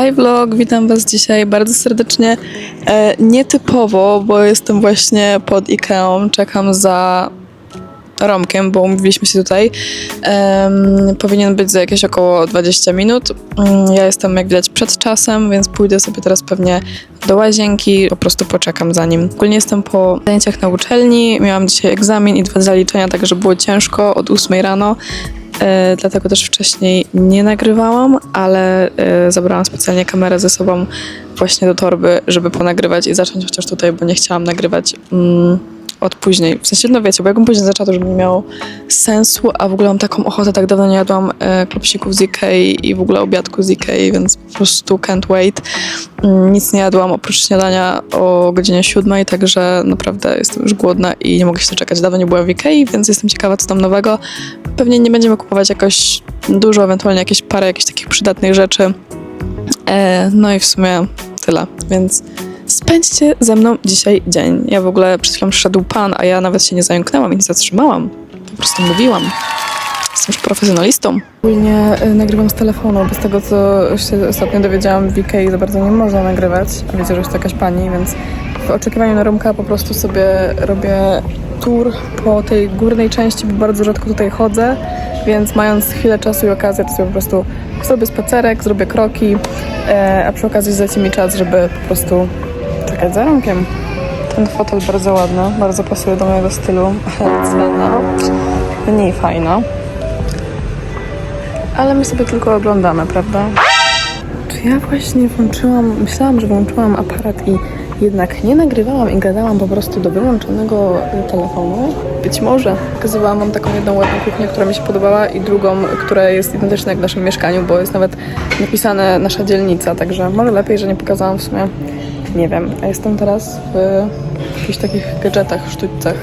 Hi vlog, witam Was dzisiaj bardzo serdecznie. E, nietypowo, bo jestem właśnie pod Ikeą, czekam za Romkiem, bo umówiliśmy się tutaj. Em, powinien być za jakieś około 20 minut. Mm, Ja jestem, jak widać, przed czasem, więc pójdę sobie teraz pewnie do łazienki, po prostu poczekam za nim. Ogólnie jestem po zajęciach na uczelni, miałam dzisiaj egzamin i dwa zaliczenia, także było ciężko od 8 rano. E, dlatego też wcześniej nie nagrywałam, ale e, zabrałam specjalnie kamerę ze sobą właśnie do torby, żeby ponagrywać i zacząć chociaż tutaj, bo nie chciałam nagrywać mm, od później. W sensie, no wiecie, bo jakbym później zaczęła, to żeby nie miało sensu, a w ogóle mam taką ochotę, tak dawno nie jadłam e, klopsików z i w ogóle obiadku z więc po prostu can't wait. Mm, nic nie jadłam oprócz śniadania o godzinie siódmej, także naprawdę jestem już głodna i nie mogę się doczekać. Dawno nie byłam w Ikei, więc jestem ciekawa, co tam nowego. Pewnie nie będziemy kupować jakoś dużo, ewentualnie jakieś parę jakichś takich przydatnych rzeczy. E, no i w sumie tyle, więc spędźcie ze mną dzisiaj dzień. Ja w ogóle przed chwilą przyszedł pan, a ja nawet się nie zająknęłam i nie zatrzymałam. Po prostu mówiłam. Jestem już profesjonalistą. Ogólnie y, nagrywam z telefonu, bo z tego co się ostatnio dowiedziałam w Ikei za bardzo nie można nagrywać. A wiecie, że jest to jakaś pani, więc w oczekiwaniu na Romka po prostu sobie robię tour po tej górnej części, bo bardzo rzadko tutaj chodzę, więc mając chwilę czasu i okazję, to sobie po prostu zrobię spacerek, zrobię kroki, e, a przy okazji zleci mi czas, żeby po prostu Romkiem. Ten fotel bardzo ładny, bardzo pasuje do mojego stylu, ale cena mniej fajna. Ale my sobie tylko oglądamy, prawda? Czy ja właśnie włączyłam, myślałam, że włączyłam aparat i jednak nie nagrywałam i gadałam po prostu do wyłączonego telefonu? Być może. Pokazywałam wam taką jedną ładną kuchnię, która mi się podobała i drugą, która jest identyczna jak w naszym mieszkaniu, bo jest nawet napisane nasza dzielnica, także może lepiej, że nie pokazałam w sumie. Nie wiem. A jestem teraz w jakichś takich gadżetach, sztućcach,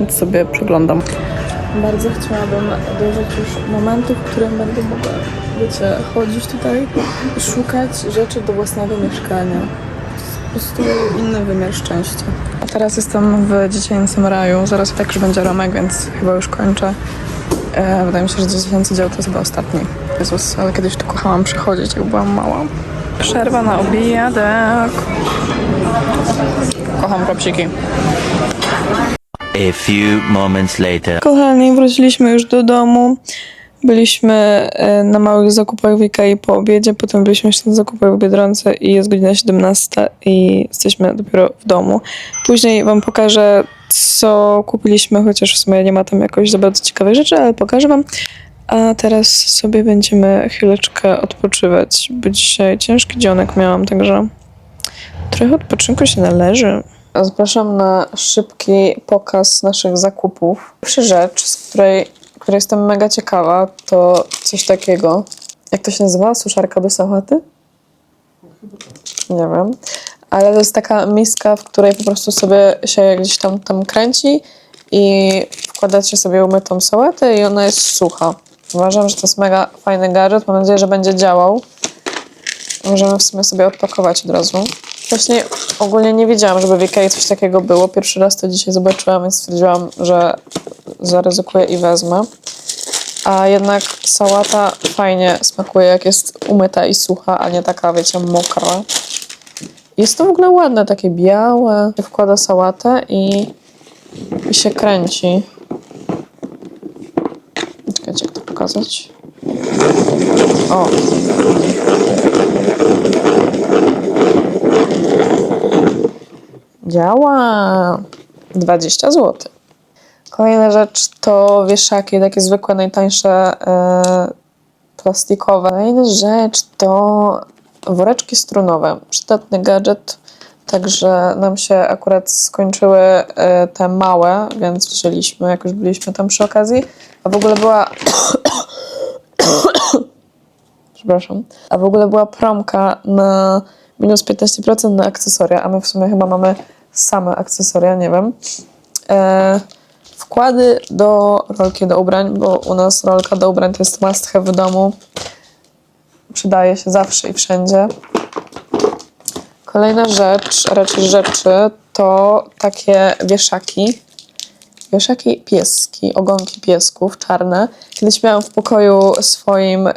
więc sobie przeglądam. Bardzo chciałabym dojrzeć już momentu, w którym będę mogła, wiecie, chodzić tutaj i szukać rzeczy do własnego mieszkania. Po prostu inny wymiar szczęścia. A teraz jestem w dziecięcym raju. Zaraz tak już będzie Romek, więc chyba już kończę. E, wydaje mi się, że dziecięcy dział to jest chyba ostatni. Jezus, ale kiedyś tu kochałam przychodzić, jak byłam mała. Przerwa na obiadek. Kocham kropsiki. A few moments later. Kochani, wróciliśmy już do domu. Byliśmy e, na małych zakupach w Ikei po obiedzie, potem byliśmy jeszcze na zakupach w Biedronce i jest godzina 17 i jesteśmy dopiero w domu. Później wam pokażę, co kupiliśmy, chociaż w sumie nie ma tam jakoś za bardzo ciekawych rzeczy, ale pokażę wam. A teraz sobie będziemy chwileczkę odpoczywać, bo dzisiaj ciężki dzionek miałam, także trochę odpoczynku się należy. Zapraszam na szybki pokaz naszych zakupów. Pierwsza rzecz, z której, której jestem mega ciekawa, to coś takiego. Jak to się nazywa? Suszarka do sałaty? Nie wiem. Ale to jest taka miska, w której po prostu sobie się gdzieś tam, tam kręci i wkładacie sobie umytą sałatę i ona jest sucha. Uważam, że to jest mega fajny gadżet. Mam nadzieję, że będzie działał. Możemy w sumie sobie odpakować od razu. Wcześniej ogólnie nie wiedziałam, żeby w Ikei coś takiego było. Pierwszy raz to dzisiaj zobaczyłam, więc stwierdziłam, że zaryzykuję i wezmę. A jednak sałata fajnie smakuje, jak jest umyta i sucha, a nie taka, wiecie, mokra. Jest to w ogóle ładne, takie białe. Wkłada sałatę i, i się kręci. Czekajcie, jak to pokazać. O, Działa! 20 zł. Kolejna rzecz to wieszaki, takie zwykłe, najtańsze, e, plastikowe. Kolejna rzecz to woreczki strunowe. Przydatny gadżet, także nam się akurat skończyły e, te małe, więc wzięliśmy, jak już byliśmy tam przy okazji. A w ogóle była... Przepraszam. A w ogóle była promka na minus 15% na akcesoria, a my w sumie chyba mamy same akcesoria, nie wiem. E, wkłady do rolki do ubrań, bo u nas rolka do ubrań to jest must have w domu. Przydaje się zawsze i wszędzie. Kolejna rzecz, raczej rzeczy, to takie wieszaki. Wiesz jakie pieski, ogonki piesków czarne. Kiedyś miałam w pokoju swoim e,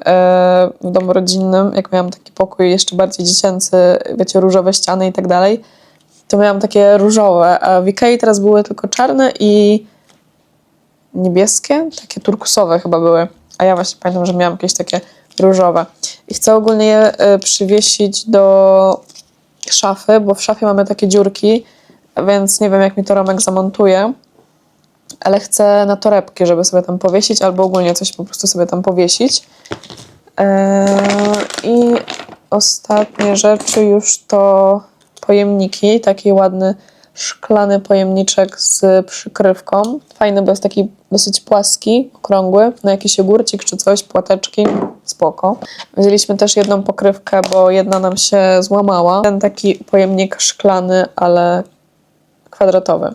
w domu rodzinnym, jak miałam taki pokój jeszcze bardziej dziecięcy, wiecie, różowe ściany i tak dalej, to miałam takie różowe, a w Ikei teraz były tylko czarne i niebieskie, takie turkusowe chyba były. A ja właśnie pamiętam, że miałam jakieś takie różowe. I chcę ogólnie je e, przywiesić do szafy, bo w szafie mamy takie dziurki, więc nie wiem, jak mi to Romek zamontuje. Ale chcę na torebki, żeby sobie tam powiesić, albo ogólnie coś po prostu sobie tam powiesić. Eee, I ostatnie rzeczy już to pojemniki, taki ładny szklany pojemniczek z przykrywką. Fajny, bo jest taki dosyć płaski, okrągły, na jakiś ogórcik czy coś, płateczki, spoko. Wzięliśmy też jedną pokrywkę, bo jedna nam się złamała. Ten taki pojemnik szklany, ale kwadratowy.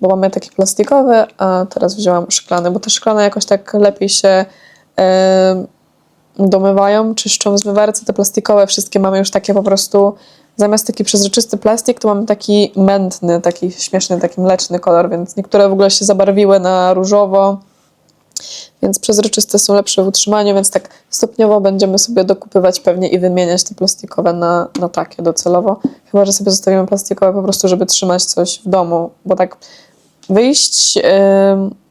Bo mamy taki plastikowy, a teraz wzięłam szklany, bo te szklane jakoś tak lepiej się em, domywają, czyszczą w zmywarce. Te plastikowe wszystkie mamy już takie po prostu, zamiast taki przezroczysty plastik, to mamy taki mętny, taki śmieszny, taki mleczny kolor, więc niektóre w ogóle się zabarwiły na różowo, więc przezroczyste są lepsze w utrzymaniu, więc tak stopniowo będziemy sobie dokupywać pewnie i wymieniać te plastikowe na, na takie docelowo. Chyba, że sobie zostawimy plastikowe po prostu, żeby trzymać coś w domu, bo tak wyjść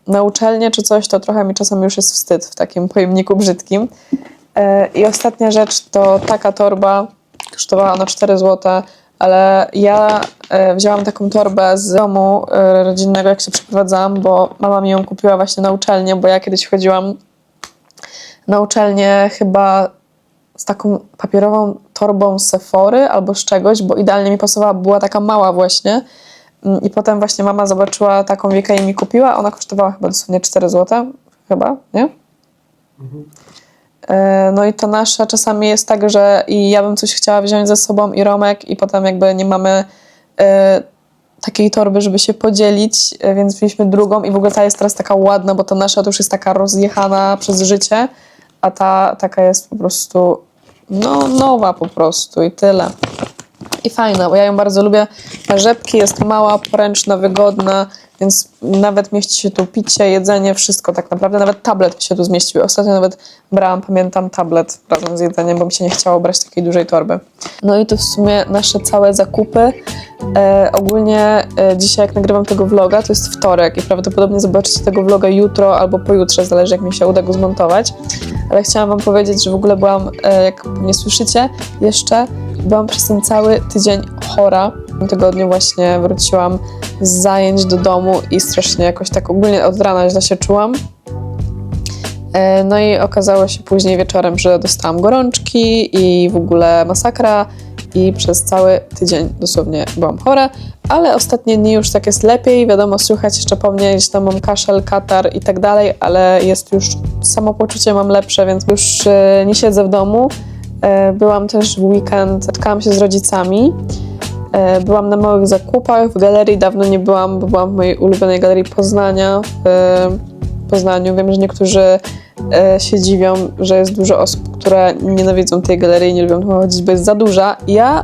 na uczelnię czy coś, to trochę mi czasem już jest wstyd w takim pojemniku brzydkim. E, I ostatnia rzecz to taka torba, kosztowała ona 4 zł, ale ja e, wzięłam taką torbę z domu e, rodzinnego, jak się przeprowadzałam, bo mama mi ją kupiła właśnie na uczelnię, bo ja kiedyś chodziłam na uczelnię chyba z taką papierową torbą Sephory albo z czegoś, bo idealnie mi pasowała, była taka mała właśnie. Mm, I potem właśnie mama zobaczyła taką wiekę i mi kupiła. Ona kosztowała chyba dosłownie 4 zł, chyba, nie? E, No i to nasze czasami jest tak, że i ja bym coś chciała wziąć ze sobą i Romek i potem jakby nie mamy e, takiej torby, żeby się podzielić, e, więc wzięliśmy drugą i w ogóle ta jest teraz taka ładna, bo ta nasza to już jest taka rozjechana przez życie, a ta taka jest po prostu no nowa po prostu i tyle. I fajna, bo ja ją bardzo lubię. Na rzepki jest mała, poręczna, wygodna, więc nawet mieści się tu picie, jedzenie, wszystko tak naprawdę. Nawet tablet mi się tu zmieścił. Ostatnio nawet brałam, pamiętam, tablet razem z jedzeniem, bo mi się nie chciało brać takiej dużej torby. No i to w sumie nasze całe zakupy. E, ogólnie e, dzisiaj, jak nagrywam tego vloga, to jest wtorek i prawdopodobnie zobaczycie tego vloga jutro albo pojutrze, zależy jak mi się uda go zmontować. Ale chciałam Wam powiedzieć, że w ogóle byłam, e, jak nie słyszycie jeszcze, byłam przez ten cały tydzień chora. W tym tygodniu właśnie wróciłam z zajęć do domu i strasznie jakoś tak ogólnie od rana źle się czułam. E, No i okazało się później wieczorem, że dostałam gorączki i w ogóle masakra i przez cały tydzień dosłownie byłam chora, ale ostatnie dni już tak jest lepiej, wiadomo, słychać jeszcze po mnie, gdzieś tam mam kaszel, katar i tak dalej, ale jest już, samopoczucie mam lepsze, więc już e, nie siedzę w domu. E, Byłam też w weekend, spotkałam się z rodzicami, E, Byłam na małych zakupach, w galerii dawno nie byłam, bo byłam w mojej ulubionej galerii Poznania w Poznaniu. Wiem, że niektórzy e, się dziwią, że jest dużo osób, które nienawidzą tej galerii, nie lubią tam chodzić, bo jest za duża. Ja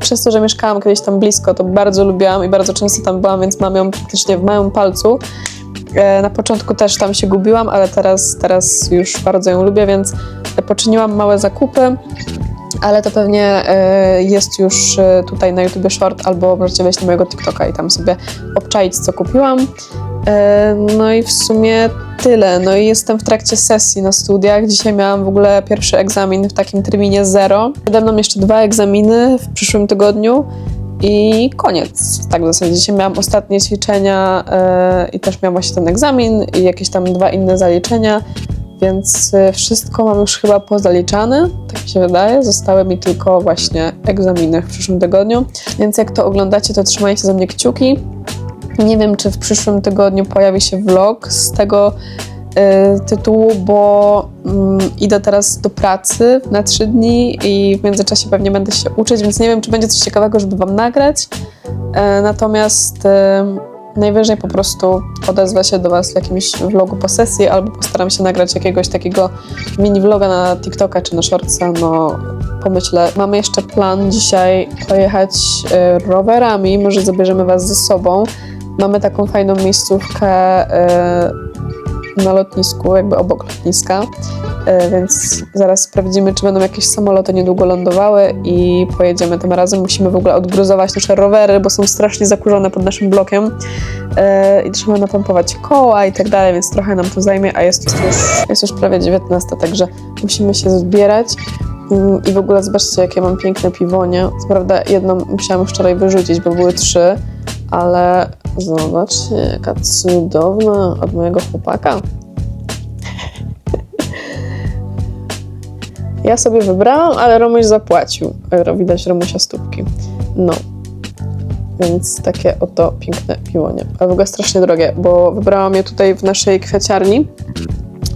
przez to, że mieszkałam kiedyś tam blisko, to bardzo lubiłam i bardzo często tam byłam, więc mam ją praktycznie w małym palcu. Na początku też tam się gubiłam, ale teraz, teraz już bardzo ją lubię, więc poczyniłam małe zakupy ale to pewnie e, jest już e, tutaj na YouTube short, albo możecie wejść na mojego TikToka i tam sobie obczaić, co kupiłam. E, No i w sumie tyle. No i jestem w trakcie sesji na studiach. Dzisiaj miałam w ogóle pierwszy egzamin w takim terminie zero. Przede mną jeszcze dwa egzaminy w przyszłym tygodniu i koniec. Tak w zasadzie. Dzisiaj miałam ostatnie ćwiczenia i też miałam właśnie ten egzamin i jakieś tam dwa inne zaliczenia. Więc y, wszystko mam już chyba pozaliczane, tak mi się wydaje. Zostały mi tylko właśnie egzaminy w przyszłym tygodniu. Więc jak to oglądacie, to trzymajcie za mnie kciuki. Nie wiem, czy w przyszłym tygodniu pojawi się vlog z tego y, tytułu, bo mm, idę teraz do pracy na trzy dni i w międzyczasie pewnie będę się uczyć, więc nie wiem, czy będzie coś ciekawego, żeby Wam nagrać. E, natomiast e, najwyżej po prostu odezwę się do Was w jakimś vlogu po sesji albo postaram się nagrać jakiegoś takiego mini vloga na TikToka czy na Shortsa, no pomyślę. Mamy jeszcze plan dzisiaj pojechać e, rowerami, może zabierzemy Was ze sobą, Mamy taką fajną miejscówkę e, na lotnisku, jakby obok lotniska, więc zaraz sprawdzimy, czy będą jakieś samoloty niedługo lądowały i pojedziemy tym razem. Musimy w ogóle odgruzować nasze rowery, bo są strasznie zakurzone pod naszym blokiem e, i trzeba napompować koła i tak dalej, więc trochę nam to zajmie, a jest już, jest już prawie 19, także musimy się zbierać. Mm, I w ogóle zobaczcie, jakie mam piękne piwonie. Co prawda jedną musiałam wczoraj wyrzucić, bo były trzy, ale zobaczcie, jaka cudowna od mojego chłopaka. Ja sobie wybrałam, ale Romuś zapłacił. Euro, Widać Romusia stópki. No. Więc takie oto piękne piwonie. Ale w ogóle strasznie drogie, bo wybrałam je tutaj w naszej kwiaciarni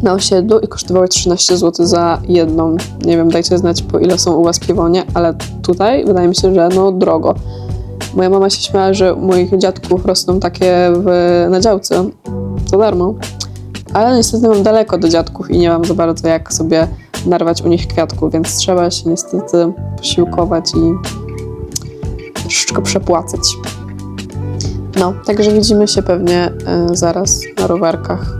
na osiedlu i kosztowały 13 zł za jedną. Nie wiem, dajcie znać po ile są u was piwonie, ale tutaj wydaje mi się, że no drogo. Moja mama się śmiała, że moich dziadków rosną takie w, na działce za darmo. Ale niestety mam daleko do dziadków i nie mam za bardzo jak sobie narwać u nich kwiatków, więc trzeba się niestety posiłkować i troszeczkę przepłacać. No, także widzimy się pewnie y, zaraz na rowerkach.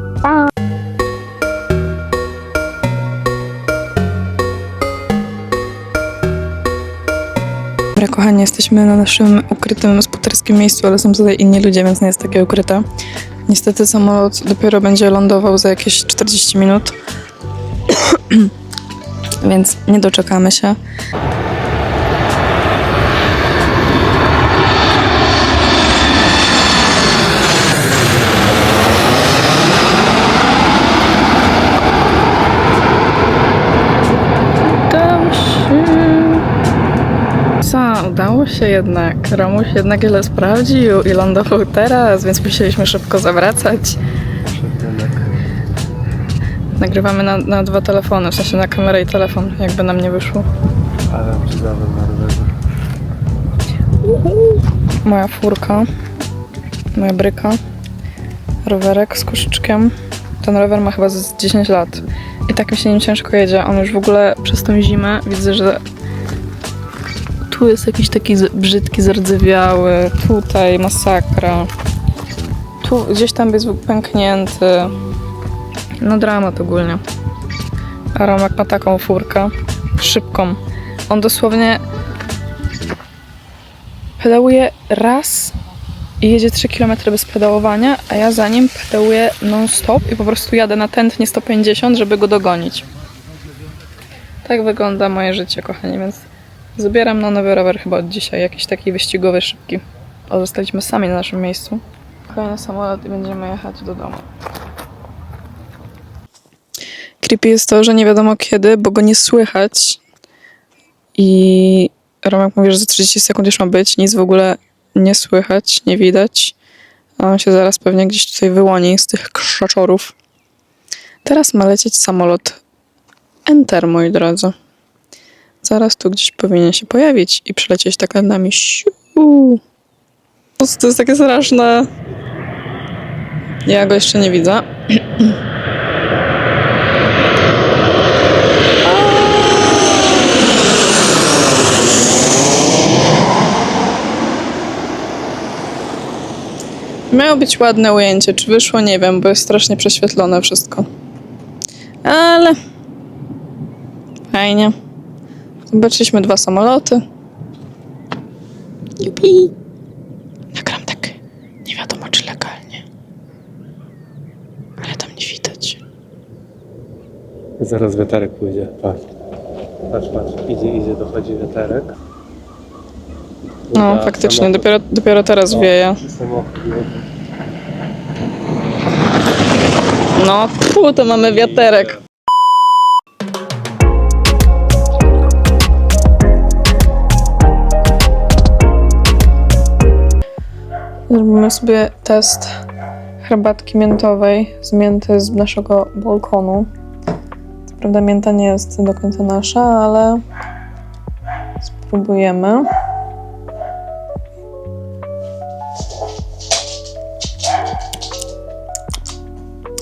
Dobra, kochani, jesteśmy na naszym ukrytym skuterskim miejscu, ale są tutaj inni ludzie, więc nie jest takie ukryte. Niestety samolot dopiero będzie lądował za jakieś 40 minut, więc nie doczekamy się. Udało się. Jednak. Romuś jednak ile sprawdził i lądował teraz, więc musieliśmy szybko zawracać. Nagrywamy na, na dwa telefony, w sensie na kamerę i telefon, jakby nam nie wyszło. Ale przydały na rowerze. Moja furka, moja bryka, rowerek z koszyczkiem. Ten rower ma chyba z 10 lat. I tak mi się nim ciężko jedzie. On już w ogóle przez tą zimę widzę, że tu jest jakiś taki brzydki, zardzewiały, tutaj masakra. Tu gdzieś tam jest pęknięty. No dramat ogólnie. A Romek ma taką furkę, szybką. On dosłownie pedałuje raz i jedzie 3 km bez pedałowania, a ja za nim pedałuję non-stop i po prostu jadę na tętnie 150, żeby go dogonić. Tak wygląda moje życie, kochani, więc zabieram na nowy rower chyba od dzisiaj, jakiś taki wyścigowy, szybki. O, zostaliśmy sami na naszym miejscu. Kolejny samolot i będziemy jechać do domu. Creepy jest to, że nie wiadomo kiedy, bo go nie słychać. I Romek mówi, że za 30 sekund już ma być, nic w ogóle nie słychać, nie widać. A on się zaraz pewnie gdzieś tutaj wyłoni z tych krzaczorów. Teraz ma lecieć samolot Enter, moi drodzy. Zaraz tu gdzieś powinien się pojawić i przylecieć tak nad nami. To jest takie straszne. Ja go jeszcze nie widzę. Miało być ładne ujęcie. Czy wyszło? Nie wiem, bo jest strasznie prześwietlone wszystko. Ale. Fajnie. Zobaczyliśmy dwa samoloty. Jupi. Nagram tak. Nie wiadomo, czy legalnie. Ale tam nie widać. Zaraz wiaterek pójdzie. Patrz. Patrz, patrz. Idzie, idzie, dochodzi wiaterek. No, faktycznie, dopiero, dopiero teraz O, wieje. No, pu, to mamy wiaterek. Zrobimy sobie test herbatki miętowej z mięty z naszego balkonu. Co prawda mięta nie jest do końca nasza, ale spróbujemy.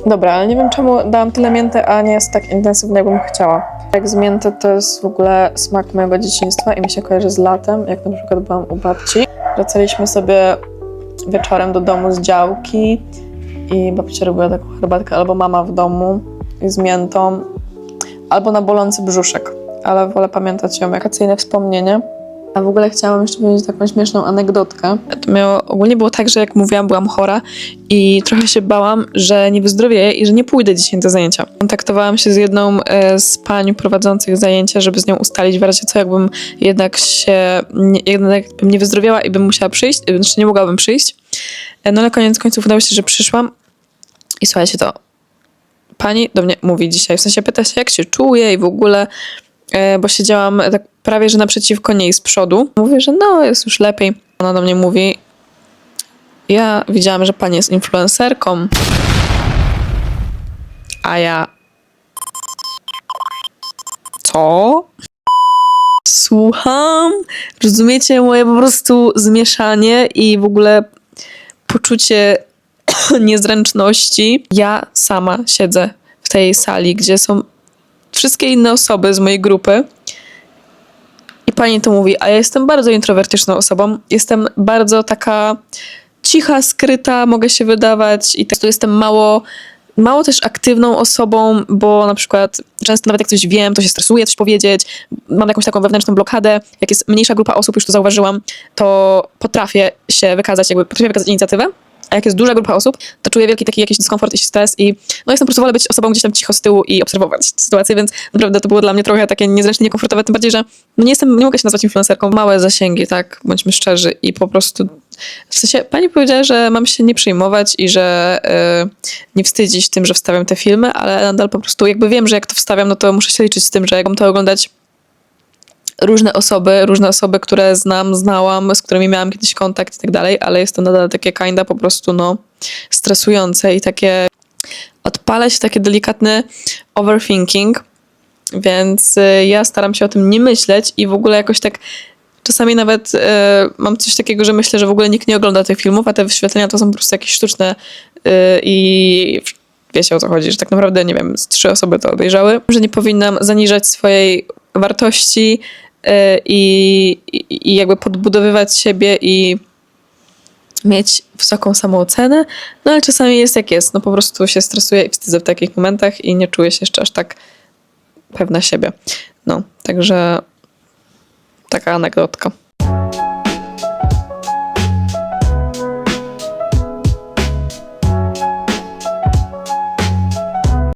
Dobra, ale nie wiem czemu dałam tyle mięty, a nie jest tak intensywny, jakbym chciała. Jak z mięty to jest w ogóle smak mojego dzieciństwa i mi się kojarzy z latem, jak na przykład byłam u babci. Wracaliśmy sobie wieczorem do domu z działki i babcia robiła taką herbatkę, albo mama w domu z miętą, albo na bolący brzuszek, ale wolę pamiętać ją jako wspomnienie. A w ogóle chciałam jeszcze powiedzieć taką śmieszną anegdotkę. To miało, ogólnie było tak, że jak mówiłam, byłam chora i trochę się bałam, że nie wyzdrowieję i że nie pójdę dzisiaj do zajęcia. Kontaktowałam się z jedną e, z pań prowadzących zajęcia, żeby z nią ustalić w razie co, jakbym jednak się, jednak bym nie wyzdrowiała i bym musiała przyjść, e, znaczy nie mogłabym przyjść. E, No ale koniec końców udało się, że przyszłam i słuchajcie, to pani do mnie mówi dzisiaj, w sensie pyta się, jak się czuję i w ogóle, bo siedziałam tak prawie, że naprzeciwko niej z przodu. Mówię, że no, jest już lepiej. Ona do mnie mówi, ja widziałam, że pani jest influencerką, a ja... Co? Słucham? Rozumiecie moje po prostu zmieszanie i w ogóle poczucie niezręczności. Ja sama siedzę w tej sali, gdzie są wszystkie inne osoby z mojej grupy. Pani to mówi, a ja jestem bardzo introwertyczną osobą. Jestem bardzo taka cicha, skryta, mogę się wydawać i tak to jestem mało, mało też aktywną osobą, bo na przykład często nawet jak coś wiem, to się stresuję coś powiedzieć, mam jakąś taką wewnętrzną blokadę. Jak jest mniejsza grupa osób, już to zauważyłam, to potrafię się wykazać, jakby potrafię wykazać inicjatywę. A jak jest duża grupa osób, to czuję wielki taki jakiś dyskomfort i stres i no jestem po prostu wolę być osobą gdzieś tam cicho z tyłu i obserwować sytuację, więc naprawdę to było dla mnie trochę takie niezręczne, niekomfortowe, tym bardziej, że no nie jestem, nie mogę się nazwać influencerką. Małe zasięgi, tak, bądźmy szczerzy i po prostu w sensie pani powiedziała, że mam się nie przejmować i że y, nie wstydzić tym, że wstawiam te filmy, ale nadal po prostu jakby wiem, że jak to wstawiam, no to muszę się liczyć z tym, że jak mam to oglądać różne osoby, różne osoby, które znam, znałam, z którymi miałam kiedyś kontakt i tak dalej, ale jest to nadal takie kinda po prostu, no, stresujące i takie odpala się takie delikatny overthinking, więc y, ja staram się o tym nie myśleć i w ogóle jakoś tak czasami nawet y, mam coś takiego, że myślę, że w ogóle nikt nie ogląda tych filmów, a te wyświetlenia to są po prostu jakieś sztuczne y, i wiecie o co chodzi, że tak naprawdę, nie wiem, z trzy osoby to obejrzały, że nie powinnam zaniżać swojej wartości i, i jakby podbudowywać siebie i mieć wysoką samoocenę, no ale czasami jest jak jest, no po prostu się stresuję i wstydzę w takich momentach i nie czuję się jeszcze aż tak pewna siebie. No, także taka anegdotka.